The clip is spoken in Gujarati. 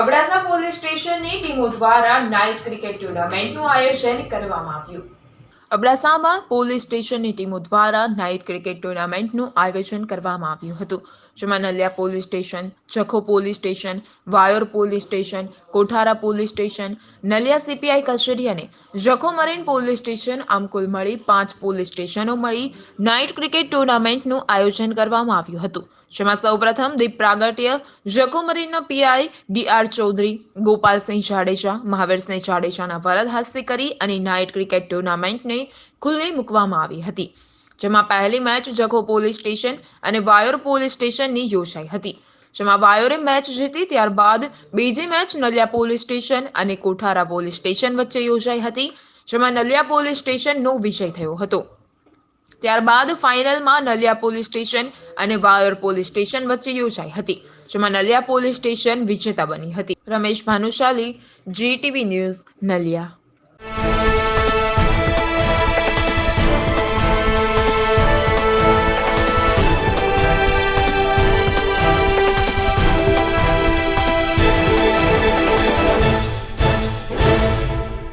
અબડાસા પોલીસ સ્ટેશનની ટીમો દ્વારા નાઇટ ક્રિકેટ ટુર્નામેન્ટનું આયોજન કરવામાં આવ્યું. અબડાસામાં પોલીસ સ્ટેશનની ટીમો દ્વારા નાઇટ ક્રિકેટ ટુર્નામેન્ટનું આયોજન કરવામાં આવ્યું હતું. જેમાં Naliya police station, Jakhau police station, Vayor police station, Kothara police station, Naliya CPI કચેરી અને જખો મરીન પોલીસ સ્ટેશન આમ કુલ મળી પાંચ પોલીસ સ્ટેશનો મળી નાઇટ ક્રિકેટ ટુર્નામેન્ટનું આયોજન કરવામાં આવ્યું હતું. જેમાં સૌપ્રથમ દીપ પ્રાગટ્ય Jakhau મરીનના PI D R Chaudhary, Gopalsinh Jadeja, Mahavirsinh જાડેજાના વરદ હાસ્ય કરી અને નાઇટ ક્રિકેટ ટુર્નામેન્ટને ખુલ્લી મૂકવામાં આવી હતી, જેમાં પહેલી મેચ જખો પોલીસ સ્ટેશન અને વાયોર પોલીસ સ્ટેશનની યોજાઈ હતી, જેમાં વાયોરે મેચ જીતી ત્યારબાદ બીજી મેચ નલિયા પોલીસ સ્ટેશન અને કોઠારા પોલીસ સ્ટેશન વચ્ચે યોજાઈ હતી, જેમાં નલિયા પોલીસ સ્ટેશનનો વિજય થયો હતો. ત્યારબાદ ફાઇનલમાં નલિયા પોલીસ સ્ટેશન અને વાયોર પોલીસ સ્ટેશન વચ્ચે યોજાઈ હતી, જેમાં નલિયા પોલીસ સ્ટેશન વિજેતા બની હતી. Ramesh Bhanushali GTV news Naliya.